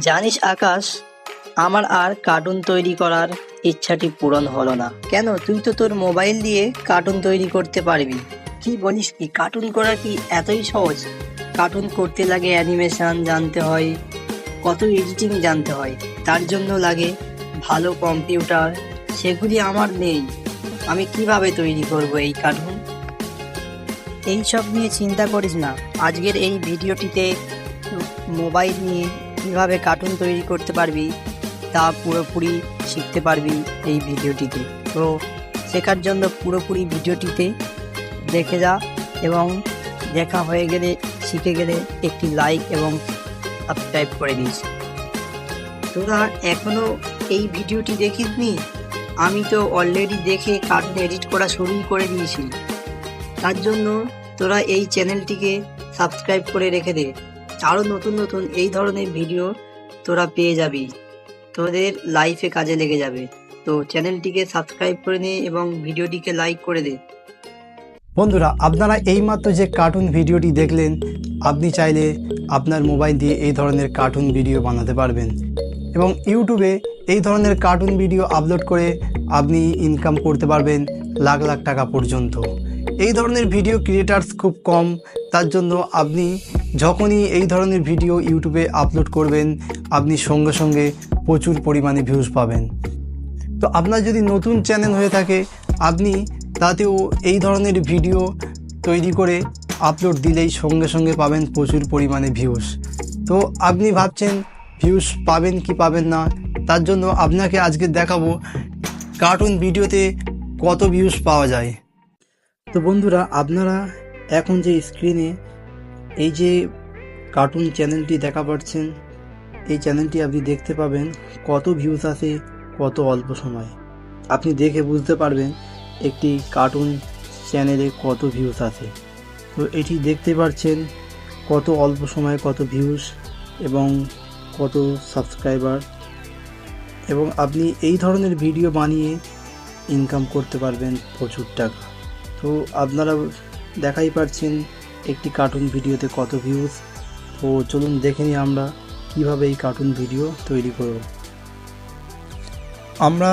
জানিস আকাশ আমার আর কার্টুন তৈরি করার ইচ্ছাটি পূরণ হলো না। কেন? তুই তো তোর মোবাইল দিয়ে কার্টুন তৈরি করতে পারবি। কি বলিস কি? কার্টুন করা কি এতই সহজ? কার্টুন করতে লাগে অ্যানিমেশন জানতে হয় কত এডিটিং জানতে হয়। তার জন্য লাগে ভালো কম্পিউটার সেগুলি আমার নেই। আমি কীভাবে তৈরি করব এই কার্টুন? এই সব নিয়ে চিন্তা করিস না। আজকের এই ভিডিওটিতে মোবাইল নিয়ে কীভাবে কার্টুন তৈরি করতে পারবি, তা পুরোপুরি শিখতে পারবি এই ভিডিওটিতে। তো শেখার জন্য পুরোপুরি ভিডিওটিতে দেখে যা এবং দেখা হয়ে গেলে, শিখে গেলে একটি লাইক এবং সাবস্ক্রাইব করে দিস। তোরা এখনও এই ভিডিওটি দেখিসনি? আমি তো অলরেডি দেখে কার্টুন এডিট করা শুরুই করে দিয়েছি। তার জন্য তোরা এই চ্যানেলটিকে সাবস্ক্রাইব করে রেখে দে। আরও নতুন নতুন এই ধরনের ভিডিও তোরা পেয়ে যাবি। তোদের লাইফে কাজে লেগে যাবে। তো চ্যানেলটিকে সাবস্ক্রাইব করে নে এবং ভিডিওটিকে লাইক করে দে। বন্ধুরা, আপনারা এইমাত্র যে কার্টুন ভিডিওটি দেখলেন, আপনি চাইলে আপনার মোবাইল দিয়ে এই ধরনের কার্টুন ভিডিও বানাতে পারবেন। এবং ইউটিউবে এই ধরনের কার্টুন ভিডিও আপলোড করে আপনি ইনকাম করতে পারবেন লাখ লাখ টাকা পর্যন্ত। এই ধরনের ভিডিও ক্রিয়েটার্স খুব কম। তার জন্য আপনি যখনই এই ধরনের ভিডিও ইউটিউবে আপলোড করবেন, আপনি সঙ্গে সঙ্গে প্রচুর পরিমাণে ভিউজ পাবেন। তো আপনার যদি নতুন চ্যানেল হয়ে থাকে, আপনি তাতেও এই ধরনের ভিডিও তৈরি করে আপলোড দিলেই সঙ্গে সঙ্গে পাবেন প্রচুর পরিমাণে ভিউজ তো আপনি ভাবছেন ভিউজ পাবেন কি পাবেন না? তার জন্য আপনাকে আজকে দেখাবো কার্টুন ভিডিওতে কত ভিউজ পাওয়া যায়। তো বন্ধুরা, আপনারা এখন যে স্ক্রিনে এই যে কার্টুন চ্যানেলটি দেখা পাচ্ছেন, এই চ্যানেলটি আপনি দেখতে পাবেন কত ভিউজ আছে কত অল্প সময়। আপনি দেখে বুঝতে পারবেন একটি কার্টুন চ্যানেলে কত ভিউজ আছে তো এটি দেখতে পাচ্ছেন কত অল্প সময়ে কত ভিউজ এবং কত সাবস্ক্রাইবার এবং আপনি এই ধরনের ভিডিও বানিয়ে ইনকাম করতে পারবেন প্রচুর টাকা। তো আপনারা দেখাই পাচ্ছেন একটি কার্টুন ভিডিওতে কত ভিউজ তো চলুন দেখে নিই আমরা কীভাবে এই কার্টুন ভিডিও তৈরি করব। আমরা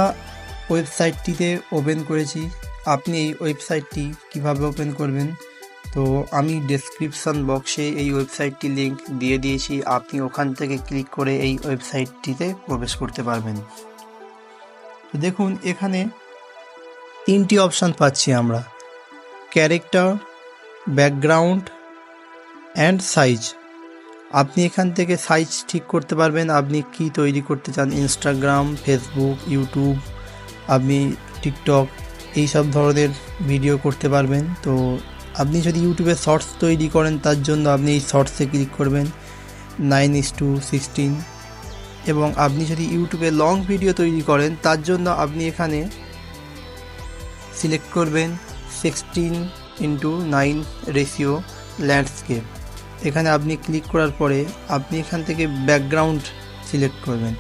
ওয়েবসাইটটিতে ওপেন করেছি। আপনি এই ওয়েবসাইটটি কীভাবে ওপেন করবেন? তো আমি ডেসক্রিপশন বক্সে এই ওয়েবসাইটটি লিংক দিয়ে দিয়েছি। আপনি ওখান থেকে ক্লিক করে এই ওয়েবসাইটটিতে প্রবেশ করতে পারবেন। তো দেখুন, এখানে তিনটি অপশান পাচ্ছি আমরা। ক্যারেক্টার ব্যাকগ্রাউন্ড অ্যান্ড সাইজ আপনি এখান থেকে সাইজ ঠিক করতে পারবেন। আপনি কি তৈরি করতে চান? ইনস্টাগ্রাম ফেসবুক ইউটিউব আপনি টিকটক এই সব ধরনের ভিডিও করতে পারবেন। তো আপনি যদি ইউটিউবে শর্টস তৈরি করেন, তার জন্য আপনি এই শর্টসে ক্লিক করবেন। নাইন ইস টু সিক্সটিন এবং আপনি যদি ইউটিউবে লং ভিডিও তৈরি করেন, তার জন্য আপনি এখানে সিলেক্ট করবেন। Sixteen into nine ratio landscape এখানে আপনি ক্লিক করার পরে আপনি এখান থেকে ব্যাকগ্রাউন্ড সিলেক্ট করবেন।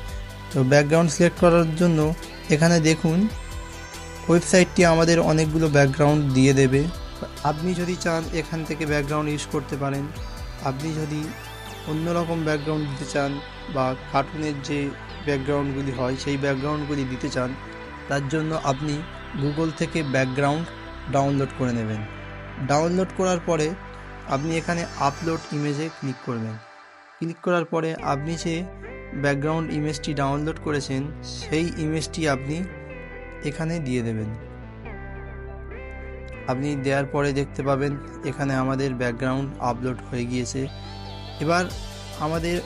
তো ব্যাকগ্রাউন্ড সিলেক্ট করার জন্য এখানে দেখুন ওয়েবসাইটটি আমাদের অনেকগুলো ব্যাকগ্রাউন্ড দিয়ে দেবে। আপনি যদি চান এখান থেকে ব্যাকগ্রাউন্ড ইউজ করতে পারেন। আপনি যদি অন্যরকম ব্যাকগ্রাউন্ড দিতে চান বা কার্টুনের যে ব্যাকগ্রাউন্ডগুলি হয়, সেই ব্যাকগ্রাউন্ডগুলি দিতে চান, তার জন্য আপনি গুগল থেকে ব্যাকগ্রাউন্ড ডাউনলোড করে নেবেন। ডাউনলোড করার পরে আপনি এখানে আপলোড ইমেজে ক্লিক করবেন। ক্লিক করার পরে আপনি যে ব্যাকগ্রাউন্ড ইমেজটি ডাউনলোড করেছেন, সেই ইমেজটি আপনি এখানে দিয়ে দেবেন। আপনি দেওয়ার পরে দেখতে পাবেন এখানে আমাদের ব্যাকগ্রাউন্ড আপলোড হয়ে গিয়েছে। এবার আমাদের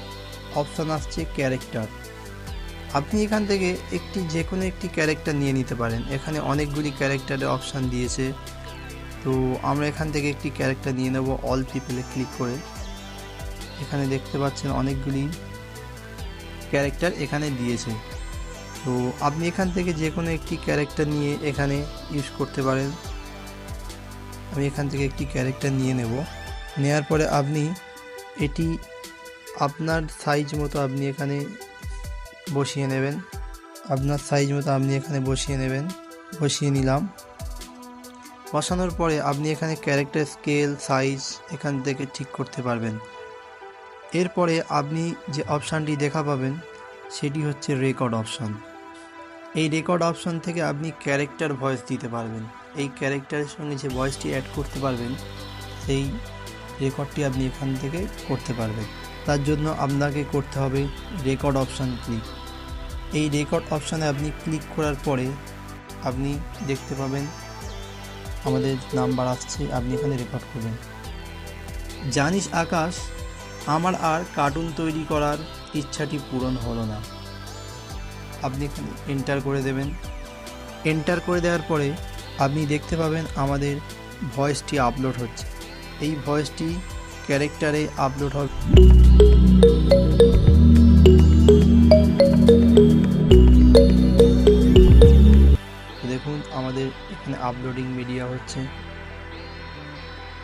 অপশান আসছে ক্যারেক্টার আপনি এখান থেকে একটি যে কোনো একটি ক্যারেক্টার নিয়ে নিতে পারেন। এখানে অনেকগুলি ক্যারেক্টারের অপশান দিয়েছে। তো আমরা এখান থেকে একটি ক্যারেক্টার নিয়ে নেব অল পিপলে ক্লিক করে। এখানে দেখতে পাচ্ছেন অনেকগুলি ক্যারেক্টার এখানে দিয়েছে। তো আপনি এখান থেকে যে কোনো একটি ক্যারেক্টার নিয়ে এখানে ইউজ করতে পারেন। আমি এখান থেকে একটি ক্যারেক্টার নিয়ে নেব। নেওয়ার পরে আপনি এটি আপনার সাইজ মতো আপনি এখানে বসিয়ে নেবেন। আপনার সাইজ মতো আপনি এখানে বসিয়ে নেবেন। বসিয়ে নিলাম। বসানোর পরে আপনি এখানে ক্যারেক্টার স্কেল সাইজ এখান থেকে ঠিক করতে পারবেন। এরপরে আপনি যে অপশানটি দেখা পাবেন, সেটি হচ্ছে রেকর্ড অপশান এই রেকর্ড অপশান থেকে আপনি ক্যারেক্টার ভয়েস দিতে পারবেন। এই ক্যারেক্টারের সঙ্গে যে ভয়েসটি অ্যাড করতে পারবেন, সেই রেকর্ডটি আপনি এখান থেকে করতে পারবেন। তার জন্য আপনাকে করতে হবে রেকর্ড অপশান ক্লিক এই রেকর্ড অপশানে আপনি ক্লিক করার পরে আপনি দেখতে পাবেন আমাদের নাম্বার আসছে, আপনি এখানে রেকর্ড করবেন। জানিস আকাশ, আমার আর কার্টুন তৈরি করার ইচ্ছাটি পূরণ হলো না। আপনি এখানে এন্টার করে দেবেন। এন্টার করে দেওয়ার পরে আপনি দেখতে পাবেন আমাদের ভয়েসটি আপলোড হচ্ছে। এই ভয়েসটি ক্যারেক্টারে আপলোড হবে। আমাদের এখানে আপলোডিং মিডিয়া হচ্ছে।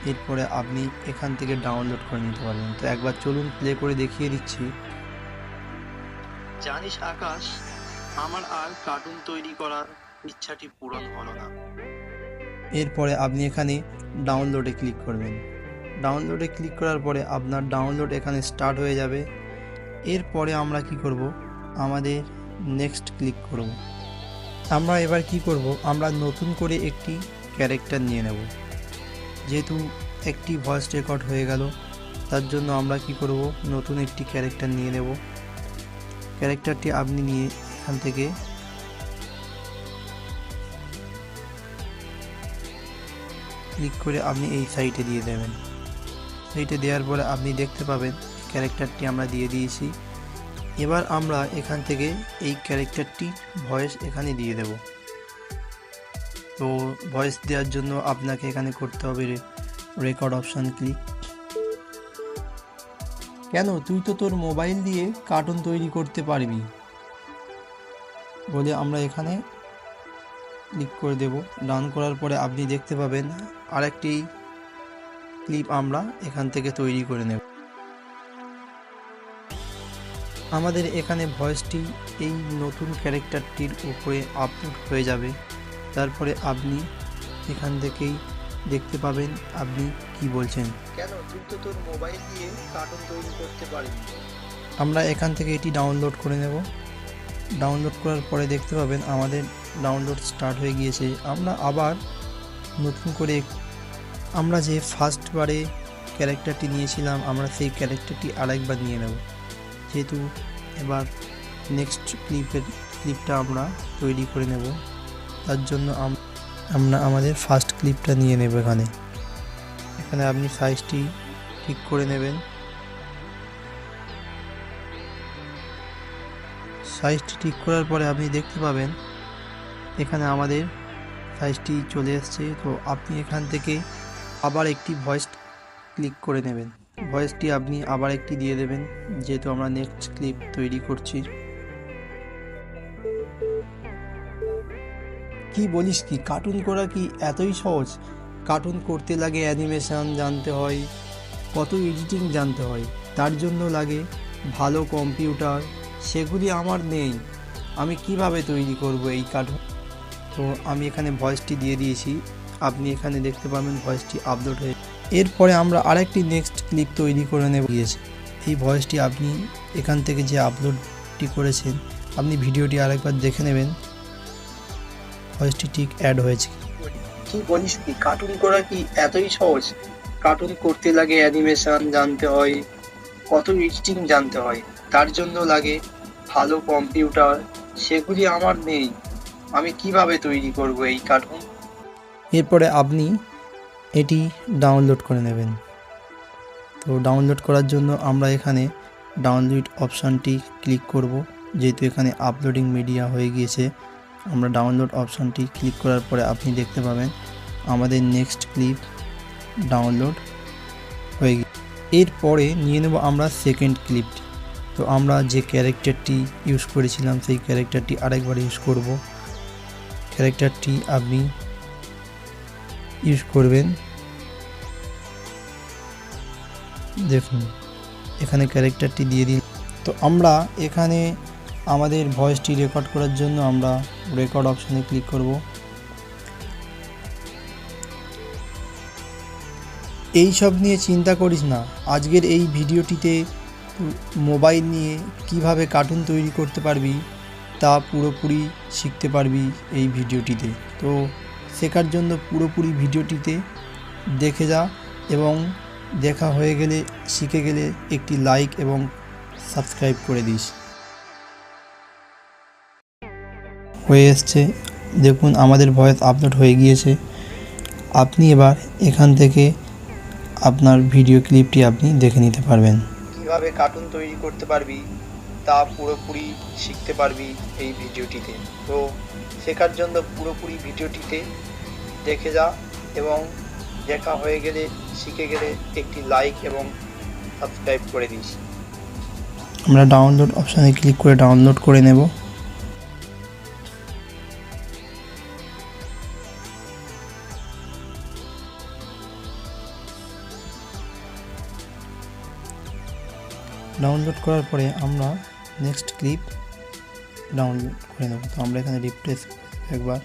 এরপরে আপনি এখান থেকে ডাউনলোড করে নিতে পারবেন। তো একবার চলুন প্লে করে দেখিয়ে দিচ্ছি। জানিস আকাশ আমার আর কার্টুন তৈরি করার ইচ্ছাটি পূরণ হলো না। এরপরে আপনি এখানে ডাউনলোডে ক্লিক করবেন। ডাউনলোডে ক্লিক করার পরে আপনার ডাউনলোড এখানে স্টার্ট হয়ে যাবে। এরপরে আমরা কি করব? আমাদের নেক্সট ক্লিক করব। আমরা এবার কি করব? আমরা নতুন করে একটি ক্যারেক্টার নিয়ে নেব। যেহেতু একটি ভয়েস রেকর্ড হয়ে গেল, তার জন্য আমরা কি করব? নতুন একটি ক্যারেক্টার নিয়ে নেব। ক্যারেক্টারটি আপনি নিয়ে এখান থেকে ক্লিক করে আপনি এই সাইটে দিয়ে দেবেন। সাইটে দেওয়ার পরে আপনি দেখতে পাবেন, ক্যারেক্টারটি আমরা দিয়ে দিয়েছি। এবার আমরা এখান থেকে এই ক্যারেক্টারটি ভয়েস এখানে দিয়ে দেব। তো ভয়েস দেওয়ার জন্য আপনাকে এখানে করতে হবে রেকর্ড অপশান ক্লিক কেন? তুই তো তোর মোবাইল দিয়ে কার্টুন তৈরি করতে পারবি। বলে আমরা এখানে ক্লিক করে দেব। ডান করার পরে আপনি দেখতে পাবেন আরেকটি ক্লিপ আমরা এখান থেকে তৈরি করে নেব। আমাদের এখানে ভয়েসটি এই নতুন ক্যারেক্টারটির উপরে আপলোড হয়ে যাবে। তারপরে আপনি এখান থেকেই দেখতে পাবেন আপনি কি বলছেন। কেন? তুই তো তোর মোবাইল দিয়ে কার্টুন তৈরি করতে পারবি আমরা এখান থেকে এটি ডাউনলোড করে নেব। ডাউনলোড করার পরে দেখতে পাবেন আমাদের ডাউনলোড স্টার্ট হয়ে গিয়েছে। আমরা আবার নতুন করে আমরা যে ফার্স্টবারে ক্যারেক্টারটি নিয়েছিলাম আমরা সেই ক্যারেক্টারটি আরেকবার নিয়ে নেব। যেহেতু এবার নেক্সট ক্লিপের ক্লিপটা আমরা তৈরি করে নেব। তার জন্য আম- আমরা আমাদের ফার্স্ট ক্লিপটা নিয়ে নেব এখানে। এখানে আপনি সাইজটি ঠিক করে নেবেন। সাইজটি ঠিক করার পরে আপনি দেখতে পাবেন, এখানে আমাদের সাইজটি চলে এসছে। তো আপনি এখান থেকে আবার একটি ভয়েস ক্লিক করে নেবেন। ভয়েসটি আপনি আবার একটি দিয়ে দেবেন, যেহেতু আমরা নেক্সট ক্লিপ তৈরি করছি। কি বলিস কি? কার্টুন করা কি এতই সহজ? কার্টুন করতে লাগে অ্যানিমেশন জানতে হয়, কত এডিটিং জানতে হয়, তার জন্য লাগে ভালো কম্পিউটার সেগুলি আমার নেই। আমি কীভাবে তৈরি করব এই কার্টুন তো আমি এখানে ভয়েসটি দিয়ে দিয়েছি। আপনি এখানে দেখতে পাবেন ভয়েসটি আপলোড হয়ে এরপরে আমরা আরেকটি নেক্সট ক্লিপ তৈরি করে নেব। গিয়েছে। এই ভয়েসটি আপনি এখান থেকে যে আপলোডটি করেছেন আপনি ভিডিওটি আরেকবার দেখে নেবেন। ভয়েসটি ঠিক অ্যাড হয়েছে। কি বলিস কি কার্টুন করা কি এতই সহজ? কার্টুন করতে লাগে অ্যানিমেশন জানতে হয় কত এডিটিং জানতে হয় তার জন্য লাগে ভালো কম্পিউটার সেগুলি আমার নেই। আমি কীভাবে তৈরি করব এই কার্টুন এরপরে আপনি এটি ডাউনলোড করে নেবেন। তো ডাউনলোড করার জন্য আমরা এখানে ডাউনলোড অপশানটি ক্লিক করব। যেহেতু এখানে আপলোডিং মিডিয়া হয়ে গিয়েছে, আমরা ডাউনলোড অপশানটি ক্লিক করার পরে আপনি দেখতে পাবেন আমাদের নেক্সট ক্লিপ ডাউনলোড হয়ে গিয়ে এরপরে নিয়ে নেব আমরা সেকেন্ড ক্লিপটি তো আমরা যে ক্যারেক্টারটি ইউজ করেছিলাম, সেই ক্যারেক্টারটি আরেকবার ইউজ করব। ক্যারেক্টারটি আপনি ইউজ করবেন। দেখুন, এখানে ক্যারেক্টারটি দিয়ে দিন। তো আমরা এখানে আমাদের ভয়েসটি রেকর্ড করার জন্য আমরা রেকর্ড অপশানে ক্লিক করব। এই সব নিয়ে চিন্তা করিস না। আজকের এই ভিডিওটিতে মোবাইল নিয়ে কীভাবে কার্টুন তৈরি করতে পারবি তা পুরোপুরি শিখতে পারবি এই ভিডিওটিতে। তো শেখার জন্য পুরোপুরি ভিডিওটিতে দেখে যা এবং দেখা হয়ে গেলে শিখে গেলে একটি লাইক এবং সাবস্ক্রাইব করে দিস। হয়ে এসছে। দেখুন, আমাদের ভয়েস আপলোড হয়ে গিয়েছে। আপনি এবার এখান থেকে আপনার ভিডিও ক্লিপটি আপনি দেখে নিতে পারবেন। কীভাবে কার্টুন তৈরি করতে পারবি, তা পুরোপুরি শিখতে পারবি এই ভিডিওটিতে। তো, শেখার জন্য পুরোপুরি ভিডিওটিতে দেখে যা এবং দেখা হয়ে গেলে শিখে গেলে একটি লাইক এবং সাবস্ক্রাইব করে দিস। আমরা ডাউনলোড অপশানে ক্লিক করে ডাউনলোড করে নেব। ডাউনলোড করার পরে আমরা নেক্সট ক্লিপ ডাউনলোড করে নেব। তো আমরা এখানে রিফ্রেশ একবার।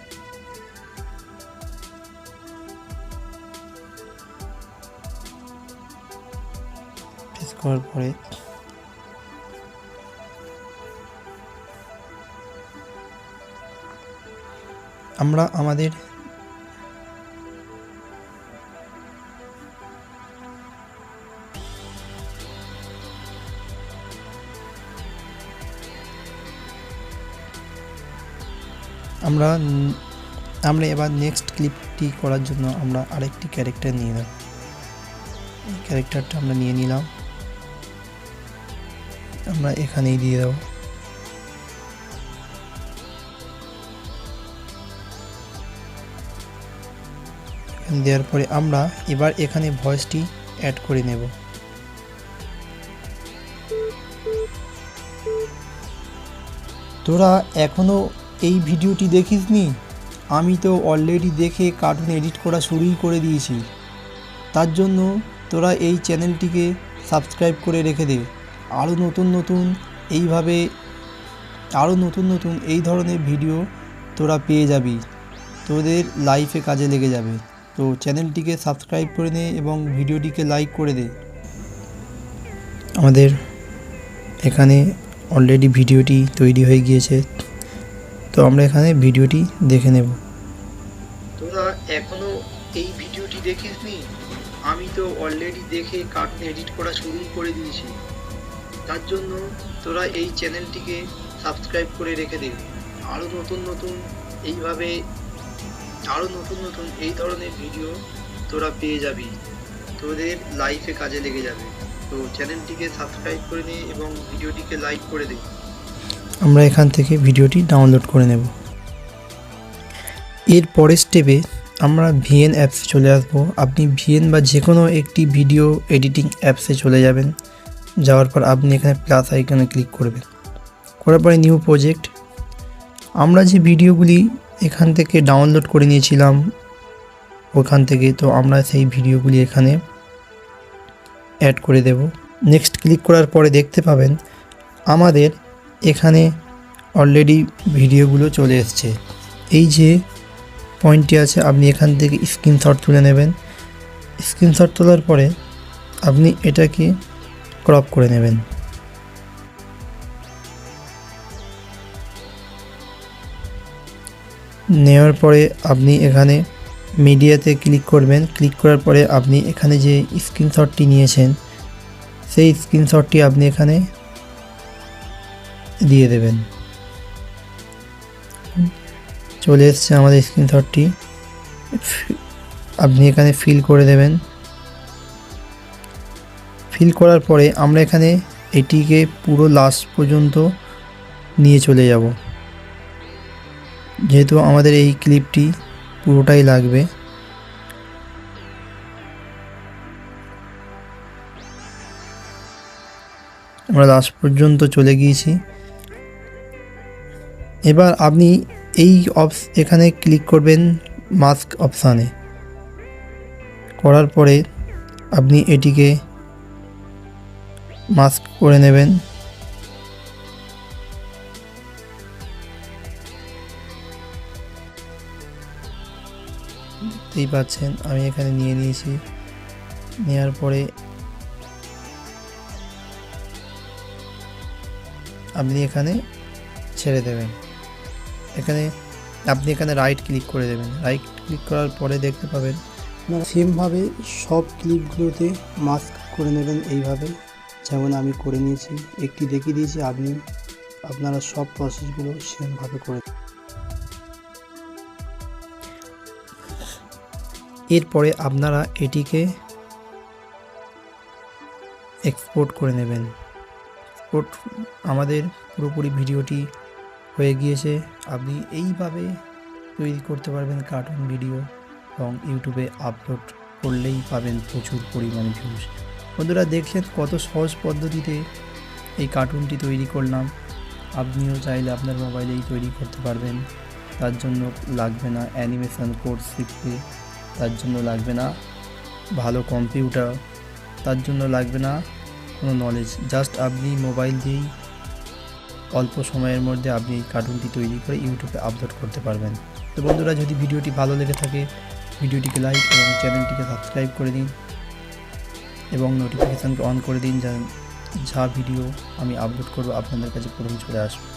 করার পরে আমরা আমাদের আমরা আমরা এবার নেক্সট ক্লিপটি করার জন্য আমরা আরেকটি ক্যারেক্টার নিয়ে নেব। এই ক্যারেক্টারটা আমরা নিয়ে নিলাম। আমরা এখানেই দিয়ে দেবো। দেওয়ার পরে আমরা এবার এখানে ভয়েসটি অ্যাড করে নেব। তোরা এখনও এই ভিডিওটি দেখিসনি? আমি তো অলরেডি দেখে কার্টুন এডিট করা শুরুই করে দিয়েছি। তার জন্য তোরা এই চ্যানেলটিকে সাবস্ক্রাইব করে রেখে দে। আরও নতুন নতুন, এইভাবে আরও নতুন নতুন এই ধরনের ভিডিও তোরা পেয়ে যাবি। তোদের লাইফে কাজে লেগে যাবে। তো চ্যানেলটিকে সাবস্ক্রাইব করে নে এবং ভিডিওটিকে লাইক করে দে। আমাদের এখানে অলরেডি ভিডিওটি তৈরি হয়ে গিয়েছে। তো আমরা এখানে ভিডিওটি দেখে নেব। তোরা এখনও এই ভিডিওটি দেখিসনি? আমি তো অলরেডি দেখে কার্টুন এডিট করা শুরু করে দিয়েছি। তার জন্য তোরা এই চ্যানেলটিকে সাবস্ক্রাইব করে রেখে দে। আরও নতুন নতুন, এইভাবে আরও নতুন নতুন এই ধরনের ভিডিও তোরা পেয়ে যাবি। তোদের লাইফে কাজে লেগে যাবে। তো চ্যানেলটিকে সাবস্ক্রাইব করে নে এবং ভিডিওটিকে লাইক করে দে। আমরা এখান থেকে ভিডিওটি ডাউনলোড করে নেব। এর পরের স্টেপে আমরা ভিএন অ্যাপসে চলে আসব। আপনি ভিএন বা যে কোনো একটি ভিডিও এডিটিং অ্যাপসে চলে যাবেন। যাওয়ার পর আপনি এখানে প্লাস আইকনে ক্লিক করবেন। করার পরে নিউ প্রজেক্ট আমরা যে ভিডিওগুলি এখান থেকে ডাউনলোড করে নিয়েছিলাম, ওখান থেকে, তো আমরা সেই ভিডিওগুলি এখানে অ্যাড করে দেব। নেক্সট ক্লিক করার পরে দেখতে পাবেন, আমাদের এখানে অলরেডি ভিডিওগুলো চলে এসছে। এই যে পয়েন্টটি আছে, আপনি এখান থেকে স্ক্রিনশট তুলে নেবেন। স্ক্রিনশট তোলার পরে আপনি এটাকে ক্রপ করে নেবেন। নেওয়ার পরে আপনি এখানে মিডিয়াতে ক্লিক করবেন। ক্লিক করার পরে আপনি এখানে যে স্ক্রিনশটটি নিয়েছেন, সেই স্ক্রিনশটটি আপনি এখানে দিয়ে দেবেন। চলে এসছে আমাদের স্ক্রিনশটটি। আপনি এখানে ফিল করে দেবেন। ফিল করার পরে আমরা এখানে এটিকে পুরো লাস্ট পর্যন্ত নিয়ে চলে যাব। যেহেতু আমাদের এই ক্লিপটি পুরোটাই লাগবে। আমরা লাস্ট পর্যন্ত চলে গিয়েছি। এবার আপনি এই অপস এখানে ক্লিক করবেন মাস্ক অপশানে করার পরে আপনি এটিকে মাস্ক করে নেবেন। দেখতেই পাচ্ছেন, আমি এখানে নিয়ে নিয়েছি। নেওয়ার পরে আপনি এখানে ছেড়ে দেবেন। এখানে আপনি এখানে রাইট ক্লিক করে দেবেন। রাইট ক্লিক করার পরে দেখতে পাবেন সেমভাবে সব ক্লিপগুলোতে মাস্ক করে নেবেন এইভাবে। যেমন আমি করে নিয়েছি, একটি দেখিয়ে দিয়েছি, আপনি, আপনারা সব প্রসেসগুলো সেমভাবে করে এরপরে আপনারা এটিকে এক্সপোর্ট করে নেবেন। এক্সপোর্ট আমাদের পুরোপুরি ভিডিওটি হয়ে গিয়েছে। আপনি এইভাবে তৈরি করতে পারবেন কার্টুন ভিডিও এবং ইউটিউবে আপলোড করলেই পাবেন প্রচুর পরিমাণে ভিউজ বন্ধুরা দেখছেন কত সহজ পদ্ধতিতে এই কার্টুনটি তৈরি করলাম। আপনিও চাইলে আপনার মোবাইলেই তৈরি করতে পারবেন। তার জন্য লাগবে না অ্যানিমেশন কোর্স শিখতে, তার জন্য লাগবে না ভালো কম্পিউটার, তার জন্য লাগবে না কোনো নলেজ জাস্ট আপনি মোবাইল দিয়েই অল্প সময়ের মধ্যে আপনি এই কার্টুনটি তৈরি করে ইউটিউবে আপলোড করতে পারবেন। তো বন্ধুরা যদি ভিডিওটি ভালো লেগে থাকে, ভিডিওটিকে লাইক এবং চ্যানেলটিকে সাবস্ক্রাইব করে দিন। এবং নোটিফিকেশানকে অন করে দিন, যা যা ভিডিও আমি আপলোড করব, আপনাদের কাছে প্রথম চলে আসবে।